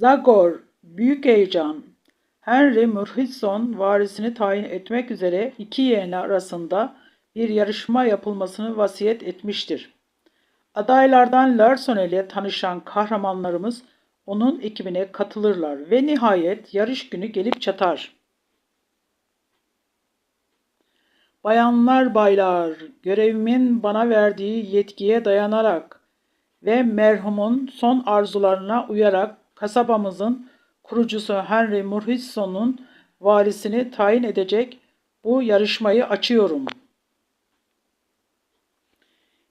Zagor, büyük heyecan. Henry Murchison varisini tayin etmek üzere iki yeğeni arasında bir yarışma yapılmasını vasiyet etmiştir. Adaylardan Larson ile tanışan kahramanlarımız onun ekibine katılırlar ve nihayet yarış günü gelip çatar. Bayanlar baylar, görevimin bana verdiği yetkiye dayanarak ve merhumun son arzularına uyarak kasabamızın kurucusu Henry Murchison'un varisini tayin edecek bu yarışmayı açıyorum.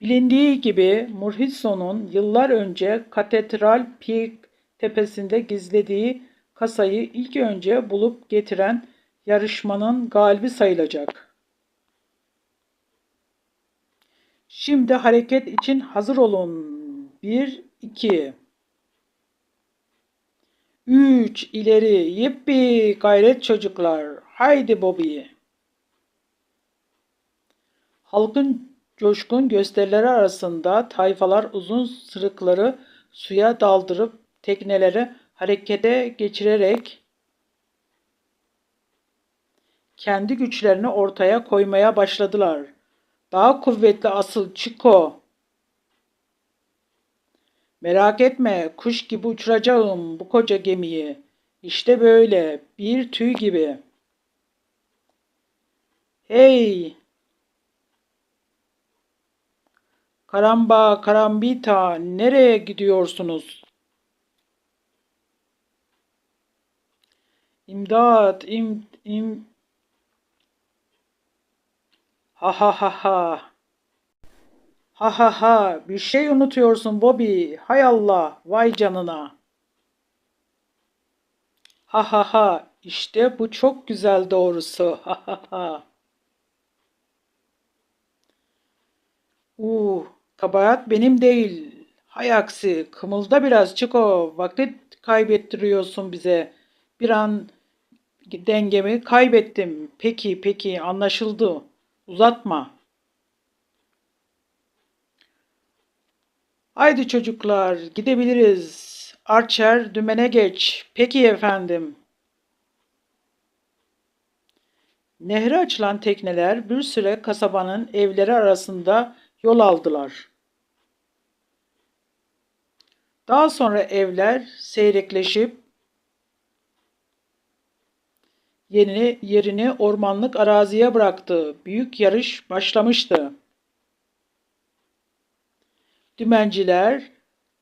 Bilindiği gibi Murchison'un yıllar önce Katedral Peak tepesinde gizlediği kasayı ilk önce bulup getiren yarışmanın galibi sayılacak. Şimdi hareket için hazır olun. 1 2 3 ileri yippi gayret çocuklar. Haydi Bobby. Halkın coşkun gösterileri arasında tayfalar uzun sırıkları suya daldırıp tekneleri harekete geçirerek kendi güçlerini ortaya koymaya başladılar. Daha kuvvetli asıl Chico. Merak etme, kuş gibi uçuracağım bu koca gemiyi. İşte böyle, bir tüy gibi. Hey! Karamba, karambita, nereye gidiyorsunuz? İmdat, im, im, Ha ha ha ha. Ha ha ha. Bir şey unutuyorsun Bobby. Hay Allah. Vay canına. Ha ha ha. İşte bu çok güzel doğrusu. Ha ha ha. Uh, kabahat benim değil. Hay aksi, kımılda biraz Çiko. Vakit kaybettiriyorsun bize. Bir an dengemi kaybettim. Peki, peki, anlaşıldı. Uzatma. Haydi çocuklar gidebiliriz. Archer dümene geç. Peki efendim. Nehre açılan tekneler bir süre kasabanın evleri arasında yol aldılar. Daha sonra evler seyrekleşip yerini, yerini ormanlık araziye bıraktı. Büyük yarış başlamıştı. Dümenciler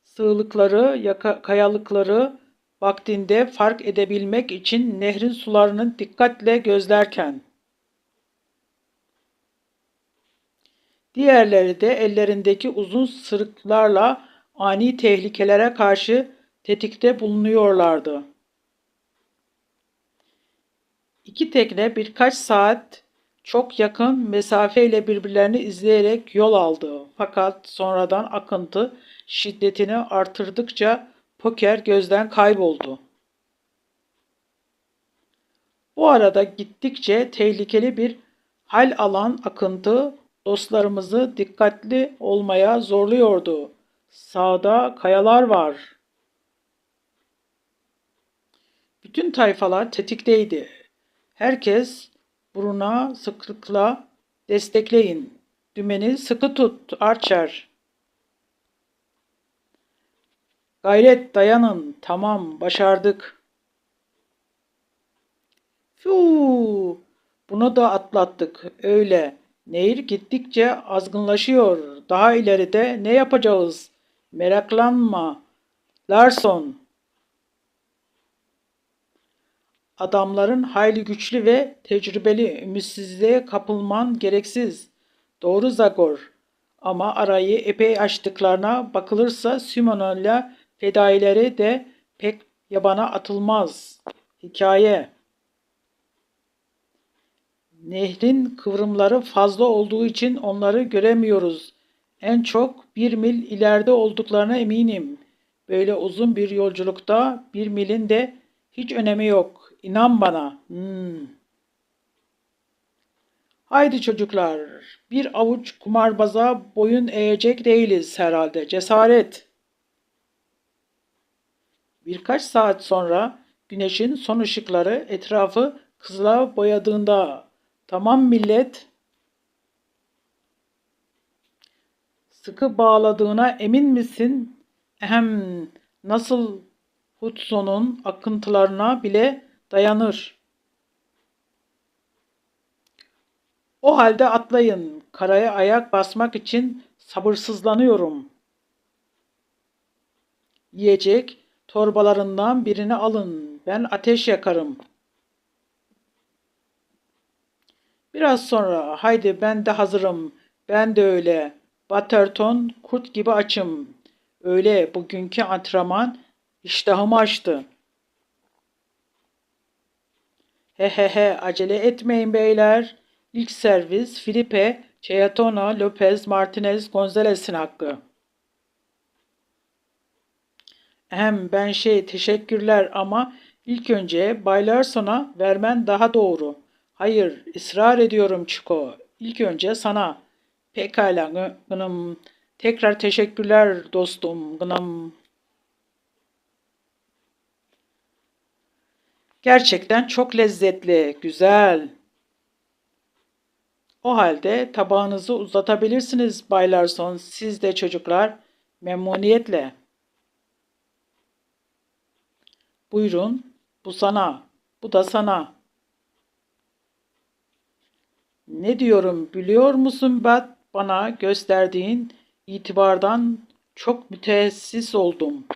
sığlıkları, yaka, kayalıkları vaktinde fark edebilmek için nehrin sularını dikkatle gözlerken diğerleri de ellerindeki uzun sırıklarla ani tehlikelere karşı tetikte bulunuyorlardı. İki tekne birkaç saat çok yakın mesafeyle birbirlerini izleyerek yol aldı. Fakat sonradan akıntı şiddetini artırdıkça poker gözden kayboldu. Bu arada gittikçe tehlikeli bir hal alan akıntı dostlarımızı dikkatli olmaya zorluyordu. Sağda kayalar var. Bütün tayfalar tetikteydi. Herkes buruna sıklıkla destekleyin. Dümeni sıkı tut Archer. Gayret dayanın. Tamam başardık. Fuu, bunu da atlattık. Öyle. Nehir gittikçe azgınlaşıyor. Daha ileride ne yapacağız? Meraklanma. Larson. Adamların hayli güçlü ve tecrübeli, ümitsizliğe kapılman gereksiz. Doğru Zagor. Ama arayı epey açtıklarına bakılırsa Simon'la fedaileri de pek yabana atılmaz. Hikaye Nehrin kıvrımları fazla olduğu için onları göremiyoruz. En çok bir mil ileride olduklarına eminim. Böyle uzun bir yolculukta bir milin de hiç önemi yok. İnan bana. Hmm. Haydi çocuklar, bir avuç kumarbaza boyun eğecek değiliz herhalde. Cesaret. Birkaç saat sonra güneşin son ışıkları etrafı kızıla boyadığında tamam millet sıkı bağladığına emin misin? Ehem nasıl Hudson'un akıntılarına bile dayanır. O halde atlayın. Karaya ayak basmak için sabırsızlanıyorum. Yiyecek torbalarından birini alın. Ben ateş yakarım. Biraz sonra haydi ben de hazırım. Ben de öyle. Butterton kurt gibi açım. Öyle bugünkü antrenman iştahımı açtı. He he he acele etmeyin beyler. İlk servis Felipe Chayatona Lopez Martinez Gonzalez'in hakkı. Hem ben şey teşekkürler ama ilk önce Bay sona vermen daha doğru. Hayır ısrar ediyorum Chico. İlk önce sana. Pekala gınım. Tekrar teşekkürler dostum gınım. Gerçekten çok lezzetli, güzel. O halde tabağınızı uzatabilirsiniz Bay Larson. Siz de çocuklar memnuniyetle. Buyurun, bu sana, bu da sana. Ne diyorum biliyor musun Bat? Bana gösterdiğin itibardan çok müteessis oldum.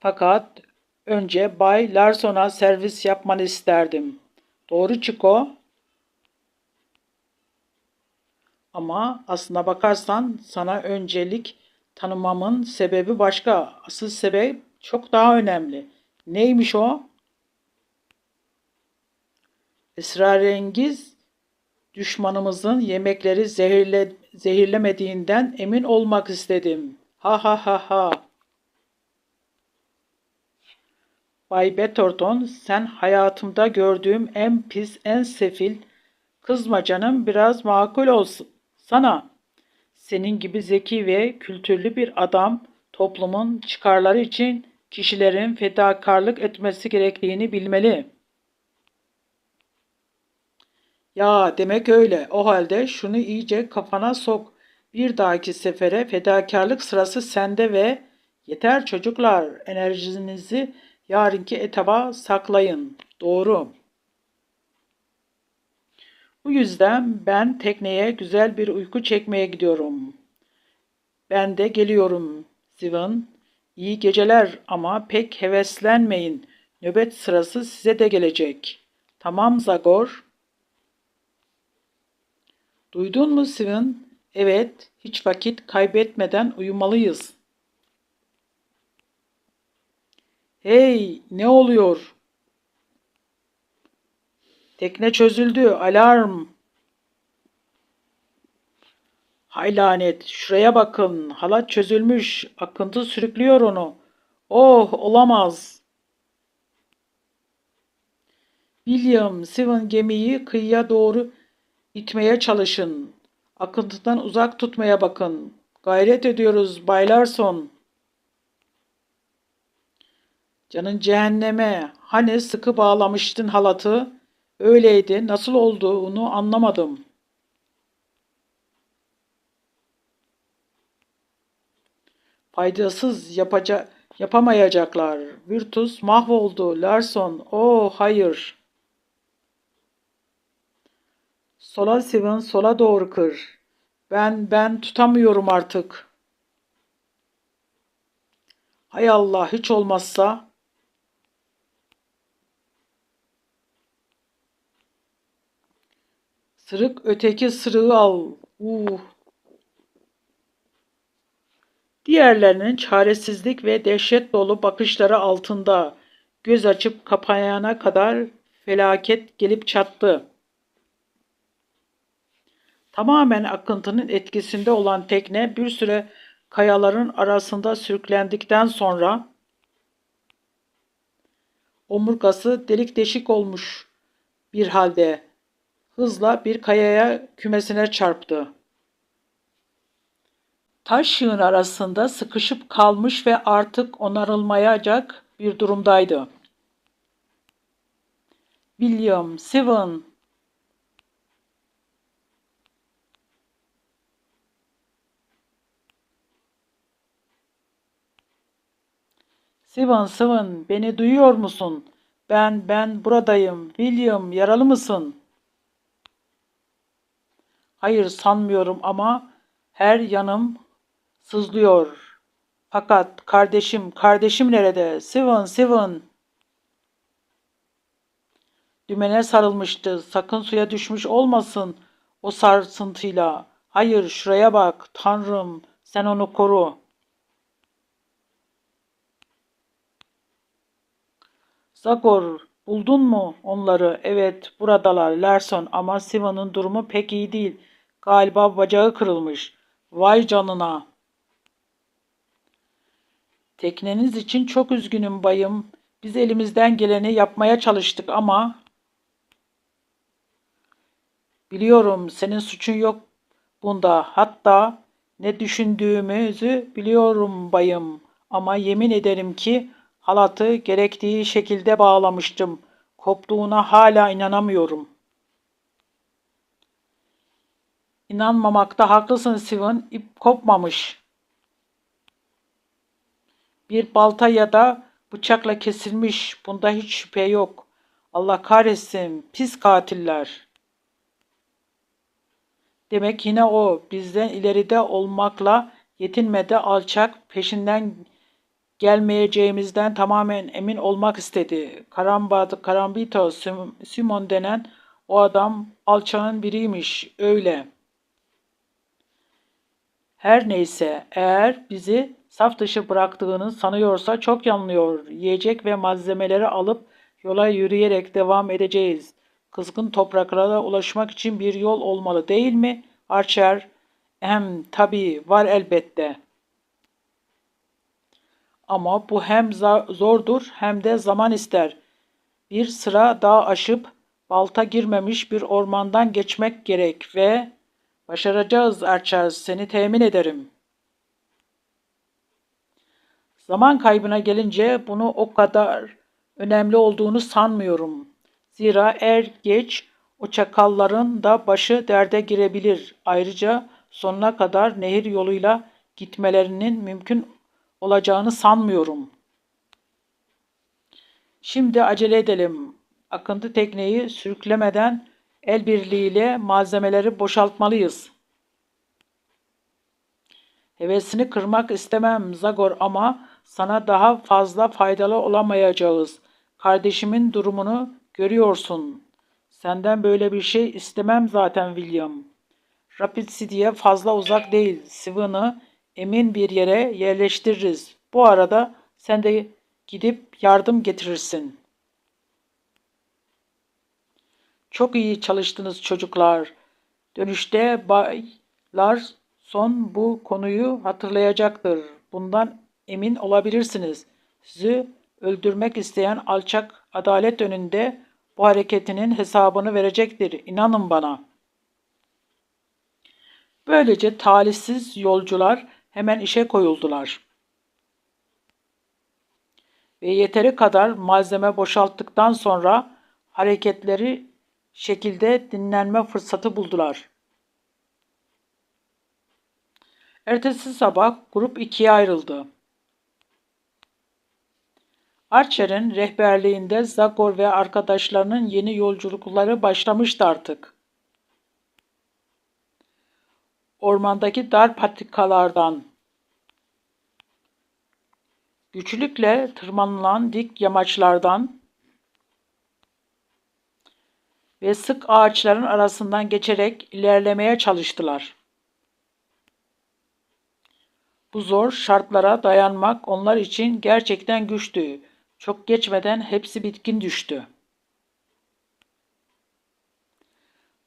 Fakat önce Bay Larson'a servis yapmanı isterdim. Doğru Chico? Ama aslına bakarsan sana öncelik tanımamın sebebi başka. Asıl sebep çok daha önemli. Neymiş o? Esrarengiz düşmanımızın yemekleri zehirle, zehirlemediğinden emin olmak istedim. Ha ha ha ha. Bay Betterton, sen hayatımda gördüğüm en pis, en sefil, kızma canım biraz makul olsun. Sana, senin gibi zeki ve kültürlü bir adam toplumun çıkarları için kişilerin fedakarlık etmesi gerektiğini bilmeli. Ya demek öyle. O halde şunu iyice kafana sok. Bir dahaki sefere fedakarlık sırası sende ve yeter çocuklar enerjinizi yarınki etaba saklayın. Doğru. Bu yüzden ben tekneye güzel bir uyku çekmeye gidiyorum. Ben de geliyorum Steven. İyi geceler ama pek heveslenmeyin. Nöbet sırası size de gelecek. Tamam Zagor. Duydun mu Steven? Evet, hiç vakit kaybetmeden uyumalıyız. Hey, ne oluyor? Tekne çözüldü. Alarm. Hay lanet. Şuraya bakın. Halat çözülmüş. Akıntı sürüklüyor onu. Oh olamaz. William, Steven gemiyi kıyıya doğru itmeye çalışın. Akıntıdan uzak tutmaya bakın. Gayret ediyoruz Bay Larson. Canın cehenneme. Hani sıkı bağlamıştın halatı? Öyleydi. Nasıl olduğunu anlamadım. Faydasız yapaca yapamayacaklar. Virtus mahvoldu. Larson. Oh hayır. Sola Steven sola doğru kır. Ben ben tutamıyorum artık. Hay Allah hiç olmazsa Sırık öteki sırığı al. Uh. Diğerlerinin çaresizlik ve dehşet dolu bakışları altında göz açıp kapayana kadar felaket gelip çattı. Tamamen akıntının etkisinde olan tekne bir süre kayaların arasında sürüklendikten sonra omurgası delik deşik olmuş bir halde hızla bir kayaya kümesine çarptı. Taş yığın arasında sıkışıp kalmış ve artık onarılmayacak bir durumdaydı. William, Steven, Steven, Steven, beni duyuyor musun? Ben, ben buradayım. William, yaralı mısın? Hayır sanmıyorum ama her yanım sızlıyor. Fakat kardeşim, kardeşim nerede? Steven, Steven. Dümene sarılmıştı. Sakın suya düşmüş olmasın o sarsıntıyla. Hayır, şuraya bak. Tanrım, sen onu koru. Zagor, buldun mu onları? Evet, buradalar Larson ama Siva'nın durumu pek iyi değil. Galiba bacağı kırılmış. Vay canına. Tekneniz için çok üzgünüm bayım. Biz elimizden geleni yapmaya çalıştık ama biliyorum senin suçun yok bunda. Hatta ne düşündüğümüzü biliyorum bayım. Ama yemin ederim ki halatı gerektiği şekilde bağlamıştım. Koptuğuna hala inanamıyorum. İnanmamakta haklısın Steven. İp kopmamış. Bir balta ya da bıçakla kesilmiş. Bunda hiç şüphe yok. Allah kahretsin. Pis katiller. Demek yine o bizden ileride olmakla yetinmedi alçak peşinden gelmeyeceğimizden tamamen emin olmak istedi. Karambado, Karambito Simon denen o adam alçağın biriymiş öyle. Her neyse eğer bizi saf dışı bıraktığını sanıyorsa çok yanılıyor. Yiyecek ve malzemeleri alıp yola yürüyerek devam edeceğiz. Kızgın topraklara ulaşmak için bir yol olmalı değil mi? Archer, hem tabii var elbette. Ama bu hem zordur hem de zaman ister. Bir sıra dağ aşıp balta girmemiş bir ormandan geçmek gerek ve başaracağız Archer seni temin ederim. Zaman kaybına gelince bunu o kadar önemli olduğunu sanmıyorum. Zira er geç o çakalların da başı derde girebilir. Ayrıca sonuna kadar nehir yoluyla gitmelerinin mümkün olacağını sanmıyorum. Şimdi acele edelim. Akıntı tekneyi sürüklemeden el birliğiyle malzemeleri boşaltmalıyız. Hevesini kırmak istemem Zagor ama sana daha fazla faydalı olamayacağız. Kardeşimin durumunu görüyorsun. Senden böyle bir şey istemem zaten William. Rapid City'ye fazla uzak değil. Steven'ı emin bir yere yerleştiririz. Bu arada sen de gidip yardım getirirsin. Çok iyi çalıştınız çocuklar. Dönüşte baylar son bu konuyu hatırlayacaktır. Bundan emin olabilirsiniz. Sizi öldürmek isteyen alçak adalet önünde bu hareketinin hesabını verecektir. İnanın bana. Böylece talihsiz yolcular hemen işe koyuldular. Ve yeteri kadar malzeme boşalttıktan sonra hareketleri şekilde dinlenme fırsatı buldular. Ertesi sabah grup ikiye ayrıldı. Archer'in rehberliğinde Zagor ve arkadaşlarının yeni yolculukları başlamıştı artık. Ormandaki dar patikalardan güçlükle tırmanılan dik yamaçlardan ve sık ağaçların arasından geçerek ilerlemeye çalıştılar. Bu zor şartlara dayanmak onlar için gerçekten güçtü. Çok geçmeden hepsi bitkin düştü.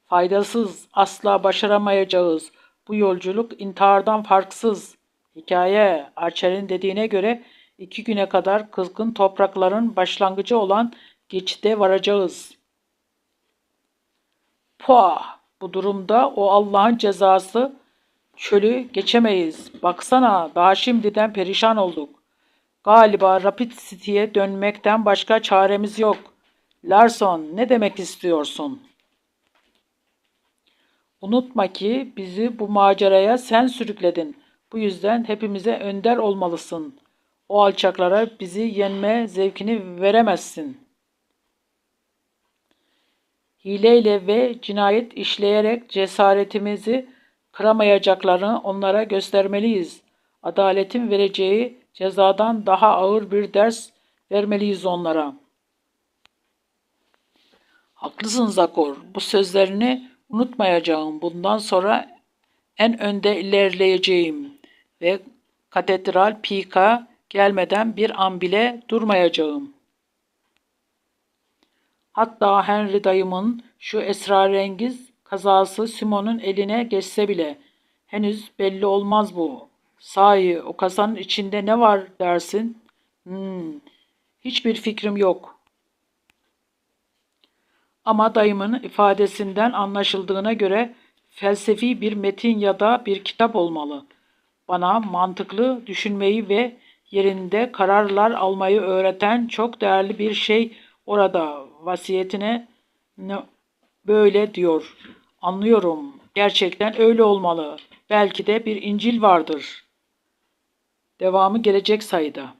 Faydasız, asla başaramayacağız. Bu yolculuk intihardan farksız. Hikaye, Archer'in dediğine göre iki güne kadar kızgın toprakların başlangıcı olan geçide varacağız. Puah! Bu durumda o Allah'ın cezası çölü geçemeyiz. Baksana daha şimdiden perişan olduk. Galiba Rapid City'ye dönmekten başka çaremiz yok. Larson, ne demek istiyorsun? Unutma ki bizi bu maceraya sen sürükledin. Bu yüzden hepimize önder olmalısın. O alçaklara bizi yenme zevkini veremezsin. Hileyle ve cinayet işleyerek cesaretimizi kıramayacaklarını onlara göstermeliyiz. Adaletin vereceği cezadan daha ağır bir ders vermeliyiz onlara. Haklısın Zakor. Bu sözlerini unutmayacağım. Bundan sonra en önde ilerleyeceğim ve Katedral Pika gelmeden bir an bile durmayacağım. Hatta Henry dayımın şu esrarengiz kazası Simon'un eline geçse bile henüz belli olmaz bu. Sahi o kasanın içinde ne var dersin? Hmm, hiçbir fikrim yok. Ama dayımın ifadesinden anlaşıldığına göre felsefi bir metin ya da bir kitap olmalı. Bana mantıklı düşünmeyi ve yerinde kararlar almayı öğreten çok değerli bir şey orada vasiyetine ne- böyle diyor. Anlıyorum. Gerçekten öyle olmalı. Belki de bir İncil vardır. Devamı gelecek sayıda.